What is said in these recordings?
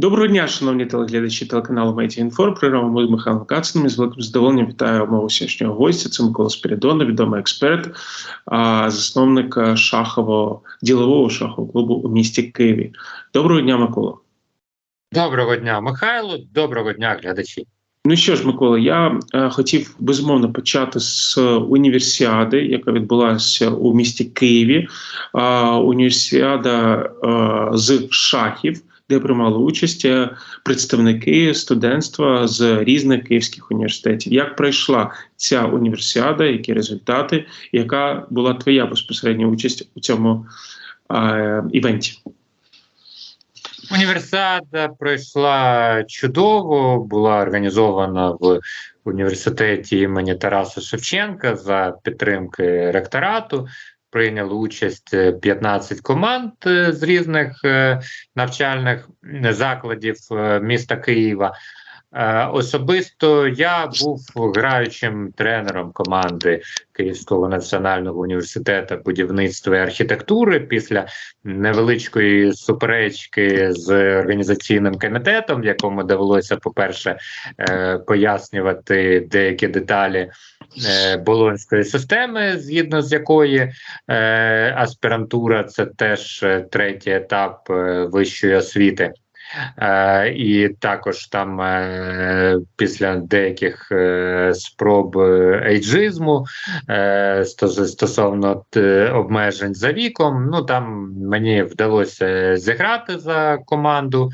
Доброго дня, шановні телеглядачі телеканалу Медіа Інформ. Програма з Михайлом Кациним. З великим задоволенням вітаю мого сьогоднішнього гостя. Це Микола Спірідонов, відомий експерт, засновник шахового ділового шахового клубу у місті Києві. Доброго дня, Микола. Доброго дня, Михайло. Доброго дня, глядачі. Ну що ж, Микола, я е, хотів безумовно почати з універсіади, яка відбулася у місті Києві. Е, універсіада е, з шахів, де приймали участь е, представники студентства з різних київських університетів. Як пройшла ця універсіада? Які результати? Яка була твоя безпосередня участь у цьому е, івенті? Універсіада пройшла чудово, була організована в університеті імені Тараса Шевченка за підтримки ректорату. Прийняли участь 15 команд е, з різних е, навчальних закладів е, міста Києва. Е, Особисто я був граючим тренером команди Київського національного університету будівництва і архітектури після невеличкої суперечки з організаційним комітетом, в якому довелося, по-перше, е, пояснювати деякі деталі. е, Болонської системи, згідно з якої аспірантура це теж третій етап вищої освіти. Е, і також там е, після деяких е, спроб ейджизму стосовно обмежень за віком, ну там мені вдалося зіграти за команду,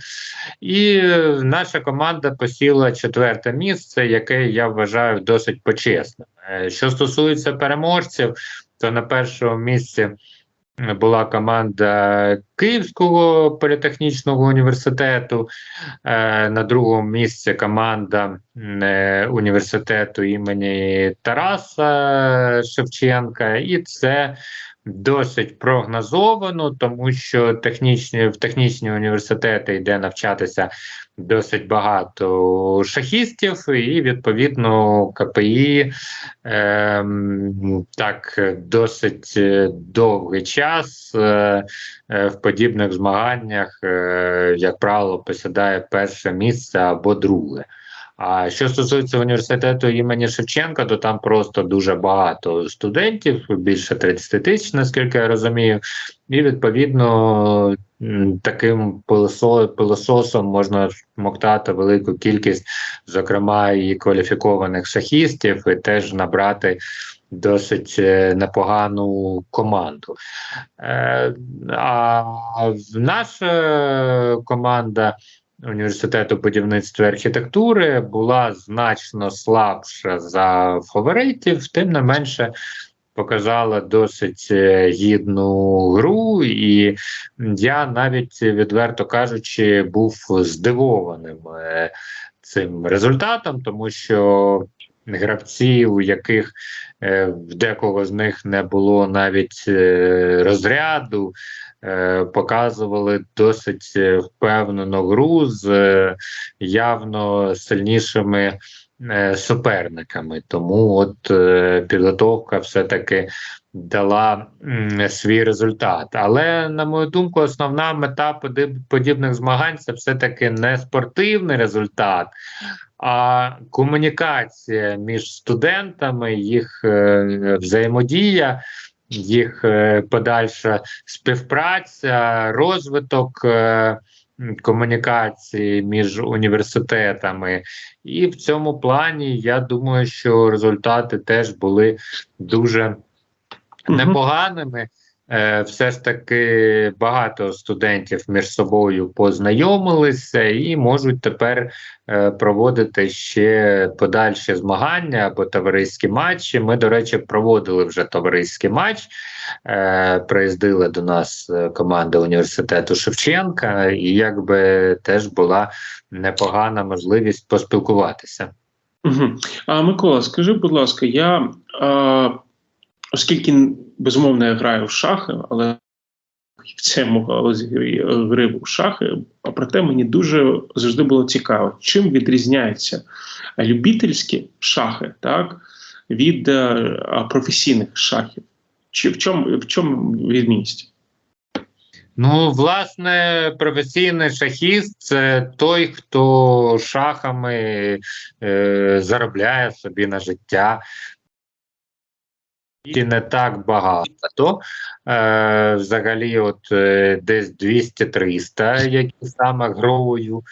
і наша команда посіла четверте місце, яке я вважаю досить почесним. Що стосується переможців, то на першому місці була команда Київського політехнічного університету, е, на другому місці команда е, університету імені Тараса Шевченка, і це досить прогнозовано, тому що технічні, в технічні університети йде навчатися досить багато шахістів, і відповідно КПІ ем, так досить е, довгий час е, е, в подібних змаганнях, е, як правило, посідає перше місце або друге. А що стосується університету імені Шевченка, то там просто дуже багато студентів, більше 30 тисяч, наскільки я розумію, і відповідно таким пилососом можна смоктати велику кількість, зокрема і кваліфікованих шахістів, і теж набрати досить е, непогану команду. Е, а наша команда університету будівництва і архітектури була значно слабша за фаворитів, тим не менше. Показала досить е, гідну гру, і я навіть відверто кажучи, був здивованим е, цим результатом, тому що гравці, у яких е, в декого з них не було навіть розряду, показували досить е, впевнену гру з е, явно сильнішими е, суперниками. Тому от е, підготовка все-таки дала м, свій результат. Але, на мою думку, основна мета подібних змагань це все-таки не спортивний результат, а комунікація між студентами, їх е, взаємодія, їх е, подальша співпраця, розвиток. Е, Комунікації між університетами, і в цьому плані я думаю, що результати теж були дуже непоганими. Е, все ж таки багато студентів між собою познайомилися і можуть тепер е, проводити ще подальші змагання або товариські матчі. Ми, до речі, проводили вже товариський матч. Е, приїздила до нас команда університету Шевченка, і якби теж була непогана можливість поспілкуватися. А Микола, скажи, будь ласка, я оскільки безумовно я граю в шахи, але в цьому галузі гри, в шахи, а проте мені дуже завжди було цікаво, чим відрізняються любительські шахи так, від е, професійних шахів. Чи в чому в чому відмінність? Ну, власне, професійний шахіст це той, хто шахами е, заробляє собі на життя. І не так багато. Е, взагалі, от е, десь 200-300, які саме грою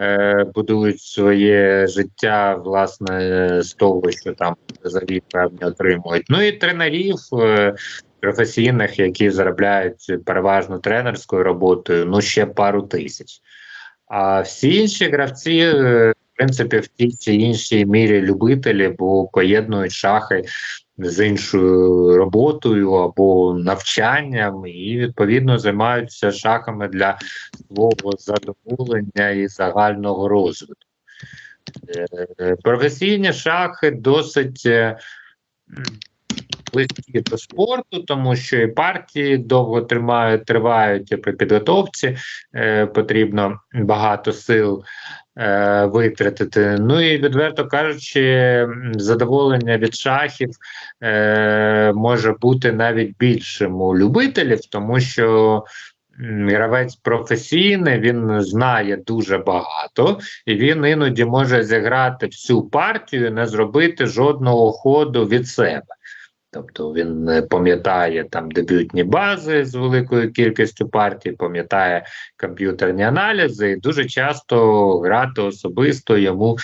е, будують своє життя, власне, з того, що там взагалі певні отримують. Ну і тренерів. Е, професійних, які заробляють переважно тренерською роботою, ну ще пару тисяч. А всі інші гравці, е, принципі, в тій чи іншій мірі любителі, бо поєднують шахи з іншою роботою або навчанням, і відповідно займаються шахами для свого задоволення і загального розвитку. Е, Професійні шахи досить. Близькі до спорту, тому що і партії довго тримають, тривають при підготовці е, потрібно багато сил е, витратити. Ну і відверто кажучи, задоволення від шахів е, може бути навіть більшим у любителів, тому що. Гравець професійний, він знає дуже багато, і він іноді може зіграти всю партію, не зробити жодного ходу від себе. Тобто він пам'ятає там дебютні бази з великою кількістю партій, пам'ятає комп'ютерні аналізи, і дуже часто грати особисто йому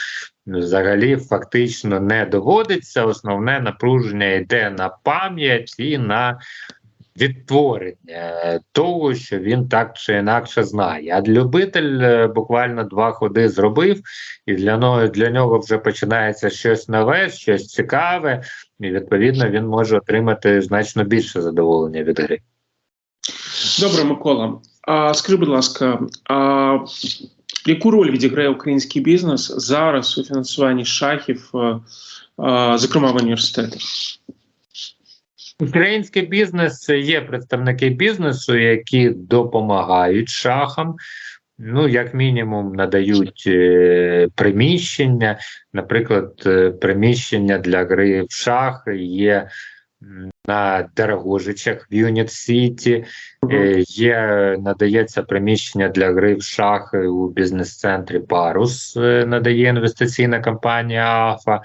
взагалі фактично не доводиться. Основне напруження йде на пам'ять і на відтворення того, що він так чи інакше знає. А любитель е, буквально два ходи зробив, і для нього, для нього вже починається щось нове, щось цікаве, і відповідно він може отримати значно більше задоволення від гри. Добре, Микола. А скажи, будь ласка, а яку роль відіграє український бізнес зараз у фінансуванні шахів, е, а, зокрема в університетах? Український бізнес є представники бізнесу, які допомагають шахам. Ну, як мінімум, надають е, приміщення. Наприклад, е, приміщення для гри в шахи є на Дорогожичах в Юніт Сіті. Е, є, надається приміщення для гри в шахи у бізнес-центрі Парус, е, надає інвестиційна компанія АФА.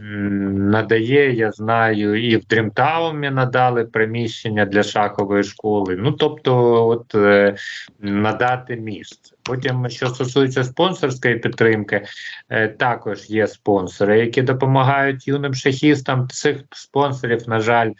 Надає, я знаю, і в Дрімтаумі надали приміщення для шахової школи. Ну, тобто, от е, надати місце. Потім, що стосується спонсорської підтримки, е, також є спонсори, які допомагають юним шахістам. Цих спонсорів, на жаль,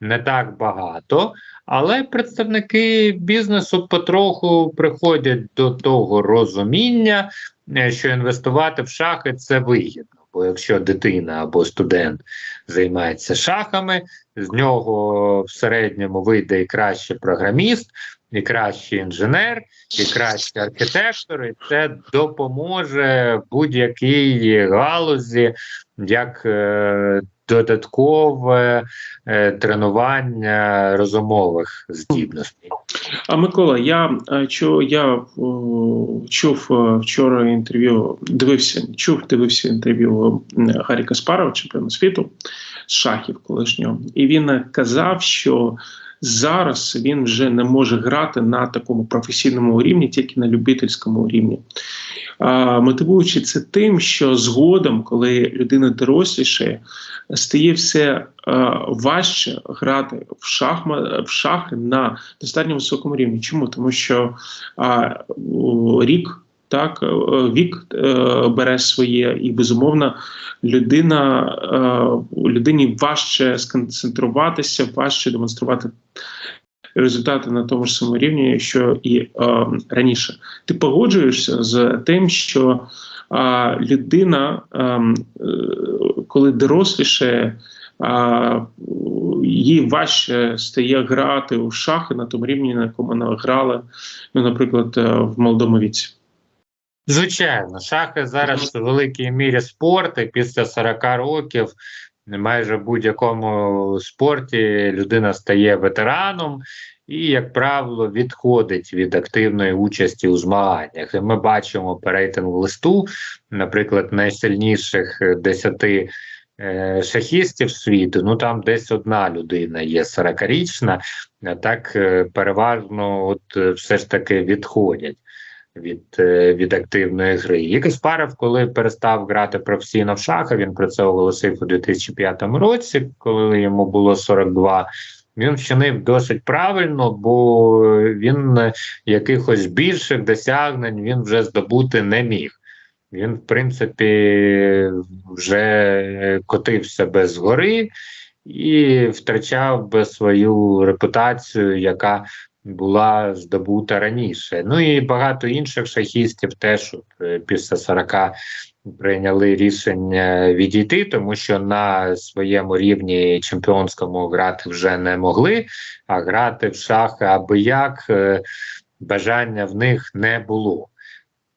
не так багато. Але представники бізнесу потроху приходять до того розуміння, е, що інвестувати в шахи це вигідно. Бо якщо дитина або студент займається шахами, з нього в середньому вийде і кращий програміст, і кращий інженер, і кращий архітектор, і це допоможе будь-якій галузі як е, додаткове е, тренування розумових здібностей. А Микола, я е, чу, я чув е, вчора інтерв'ю, дивився, чув, дивився інтерв'ю Гаріка Спарова, чемпіона світу з шахів колишнього, і він казав, що зараз він вже не може грати на такому професійному рівні, тільки на любительському рівні. А, мотивуючи це тим, що згодом, коли людина дорослішає, стає все е, важче грати в шахма в шахи на достатньо високому рівні. Чому? Тому що а, рік. Так, е, вік е, бере своє, і безумовно, людина е, людині важче сконцентруватися, важче демонструвати результати на тому ж самому рівні, що і раніше. Ти погоджуєшся з тим, що людина, коли доросліше, їй важче стає грати у шахи на тому рівні, на якому вона грала, ну, наприклад, в молодому віці. Звичайно, шахи зараз в великій мірі спорт, і після 40 років майже в будь-якому спорті людина стає ветераном і, як правило, відходить від активної участі у змаганнях. І ми бачимо по рейтингу листу, наприклад, найсильніших 10 е, шахістів світу, ну там десь одна людина є 40-річна, так е, переважно от е, все ж таки відходять від е, від активної гри. І Каспаров, коли перестав грати професійно в шахи, він про це оголосив у 2005 році, коли йому було 42, він вчинив досить правильно, бо він якихось більших досягнень він вже здобути не міг. Він, в принципі, вже котився без гори і втрачав би свою репутацію, яка була здобута раніше. Ну і багато інших шахістів теж е, після 40 прийняли рішення відійти, тому що на своєму рівні чемпіонському грати вже не могли, а грати в шахи аби як е, бажання в них не було.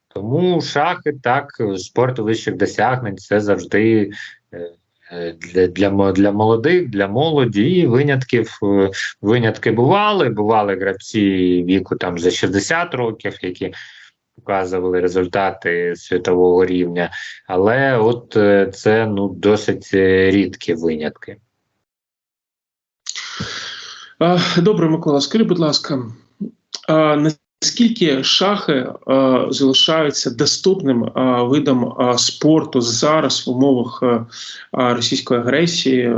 Тому шахи так, спорт вищих досягнень це завжди е, для для, для молодих, для молоді і винятків е, винятки бували. Бували гравці віку там за 60 років, які показували результати світового рівня, але от е, це ну досить е, рідкі винятки. Добре, Микола, скажи, будь ласка, Наскільки шахи е, залишаються доступним е, видом е, спорту зараз в умовах е, російської агресії, е,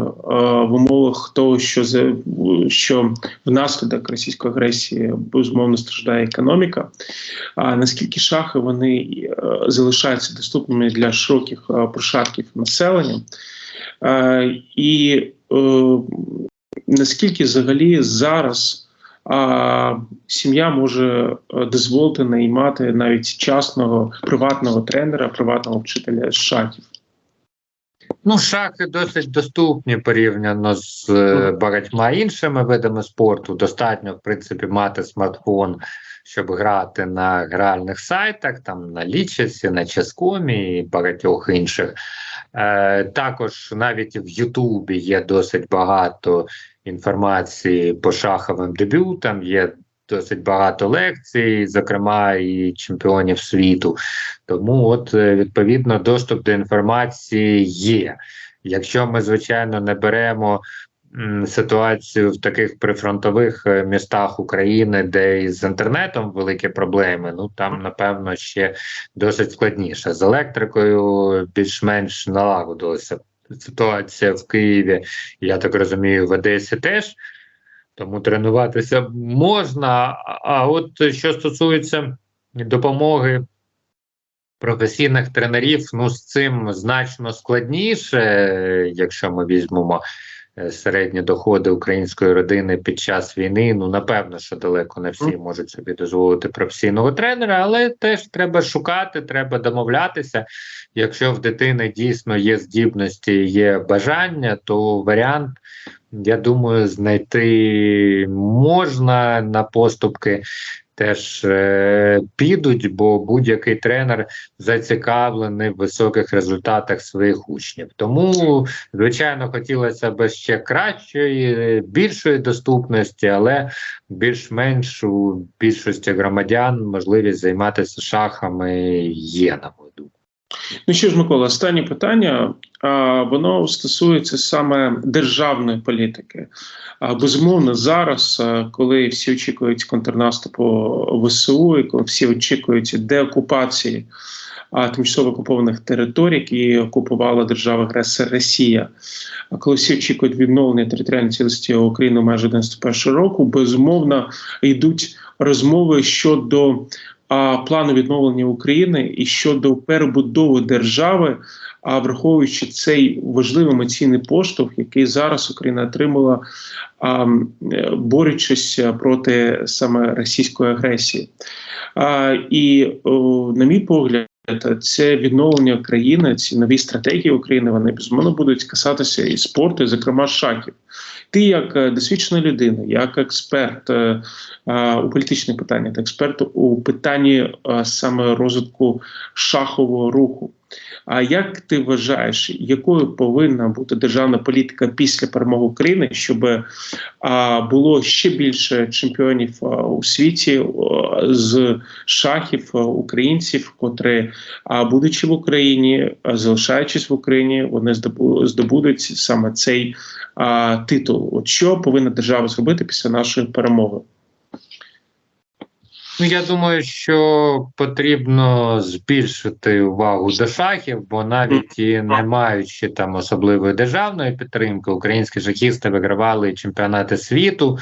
в умовах того, що за що внаслідок російської агресії безумовно страждає економіка? А наскільки шахи вони е, залишаються доступними для широких е, прошарків населення? Е, і е, наскільки взагалі зараз? А сім'я може е, дозволити наймати навіть частного приватного тренера, приватного вчителя з шахів. Ну, шахи досить доступні порівняно з е, багатьма іншими видами спорту. Достатньо, в принципі, мати смартфон, щоб грати на гральних сайтах, там на Лічесі, на Ческомі і багатьох інших. Е, Також навіть в Ютубі є досить багато інформації по шаховим дебютам. Є досить багато лекцій, зокрема і чемпіонів світу. Тому, от е, відповідно, доступ до інформації є. Якщо ми, звичайно, не беремо ситуацію в таких прифронтових е, містах України, де із інтернетом великі проблеми, ну там напевно ще досить складніше. З електрикою більш-менш налагодилося ситуація в Києві, я так розумію, в Одесі теж. Тому тренуватися можна. А от що стосується допомоги професійних тренерів, ну з цим значно складніше, якщо ми візьмемо середні доходи української родини під час війни. Ну напевно, що далеко не всі можуть собі дозволити професійного тренера, але теж треба шукати, треба домовлятися. Якщо в дитини дійсно є здібності, є бажання, то варіант. Я думаю, знайти можна на поступки теж е, підуть, бо будь-який тренер зацікавлений в високих результатах своїх учнів. Тому, звичайно, хотілося б ще кращої, більшої доступності, але більш-менш у більшості громадян можливість займатися шахами є на мою думку. Ну що ж, Микола, останнє питання. А, Воно стосується саме державної політики. А, Безумовно, зараз, коли всі очікують контрнаступу ВСУ, і коли всі очікують деокупації тимчасово окупованих територій, які окупувала держава агресор Росія. Коли всі очікують відновлення територіальної цілості України майже 91 року, безумовно йдуть розмови щодо плану відновлення України і щодо перебудови держави, а враховуючи цей важливий емоційний поштовх, який зараз Україна отримала, борючись проти саме російської агресії. І, на мій погляд, це відновлення країни, ці нові стратегії України. Вони безумовно будуть касатися і спорту, і, зокрема шахів. Ти, як е, досвідчена людина, як експерт е, е, у політичних питаннях, експерт у питанні саме розвитку шахового руху. А як ти вважаєш, якою повинна бути державна політика після перемоги України, щоб а, було ще більше чемпіонів а, у світі а, з шахів українців, котрі, будучи в Україні, залишаючись в Україні, вони здобу- здобудуть саме цей титул? От що повинна держава зробити після нашої перемоги? Ну, я думаю, що потрібно збільшити увагу до шахів, бо навіть і не маючи там особливої державної підтримки, українські шахісти вигравали чемпіонати світу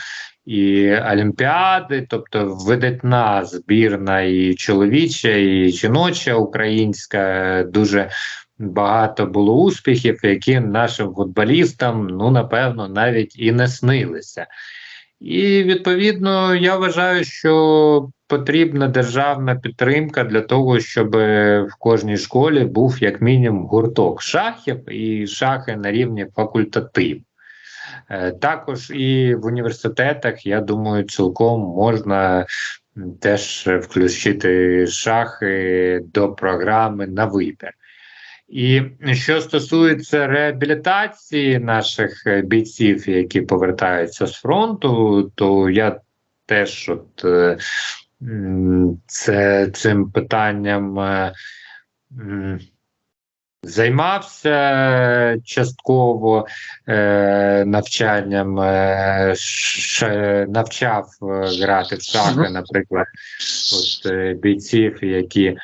і олімпіади, тобто видатна збірна і чоловіча, і жіноча українська дуже. Багато було успіхів, які нашим футболістам, ну напевно, навіть і не снилися. І відповідно я вважаю, що потрібна державна підтримка для того, щоб в кожній школі був як мінімум гурток шахів і шахи на рівні факультатив. Е, Також і в університетах, я думаю, цілком можна теж включити шахи до програми на вибір. І що стосується реабілітації наших е, бійців, які повертаються з фронту, то я теж от е, це цим питанням е, займався частково е, навчанням, е, навчав грати в шахи, наприклад, от, бійців, які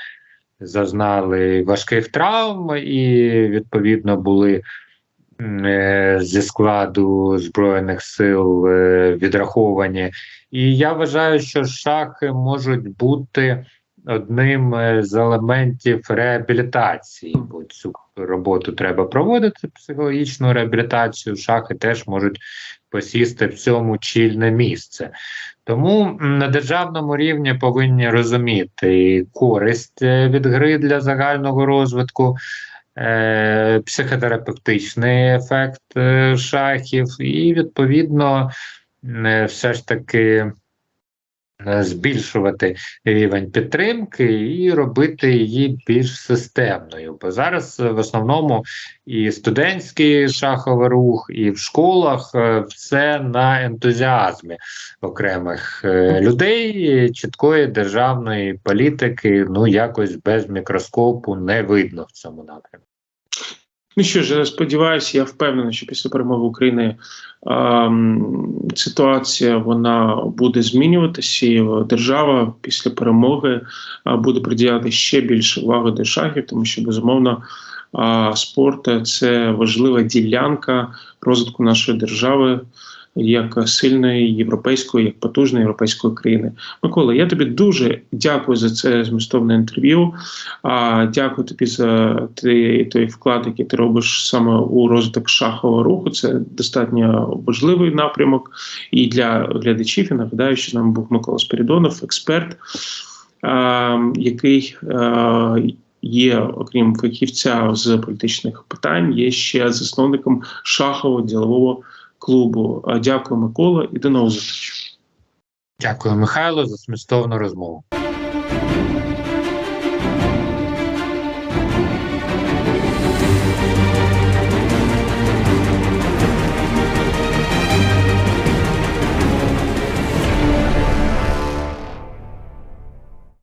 зазнали важких травм і відповідно були зі складу збройних сил е, відраховані. І я вважаю, що шахи можуть бути одним е, з елементів реабілітації, бо цю роботу треба проводити психологічну реабілітацію. Шахи теж можуть посісти в цьому чільне місце. Тому на державному рівні повинні розуміти користь е, від гри для загального розвитку, е, психотерапевтичний ефект е, шахів, і відповідно е, все ж таки збільшувати рівень підтримки і робити її більш системною. Бо зараз в основному і студентський шаховий рух, і в школах все на ентузіазмі окремих людей. Чіткої державної політики ну якось без мікроскопу не видно в цьому напрямку. Ну що ж, сподіваюся, я впевнений, що після перемоги України ем, ситуація вона буде змінюватися, і держава після перемоги а, буде приділяти ще більше уваги до шахів, тому що безумовно а, спорт це важлива ділянка розвитку нашої держави. Як сильної європейської, як потужної європейської країни, Микола, я тобі дуже дякую за це змістовне інтерв'ю. А, дякую тобі за ти, той вклад, який ти робиш саме у розвиток шахового руху. Це достатньо важливий напрямок і для глядачів. Я нагадаю, що з нами був Микола Спірідонов, експерт, який є, окрім фахівця з політичних питань, є ще засновником шахового ділового клубу. Дякую, Микола, і до нових зустрічей. Дякую, Михайло, за змістовну розмову.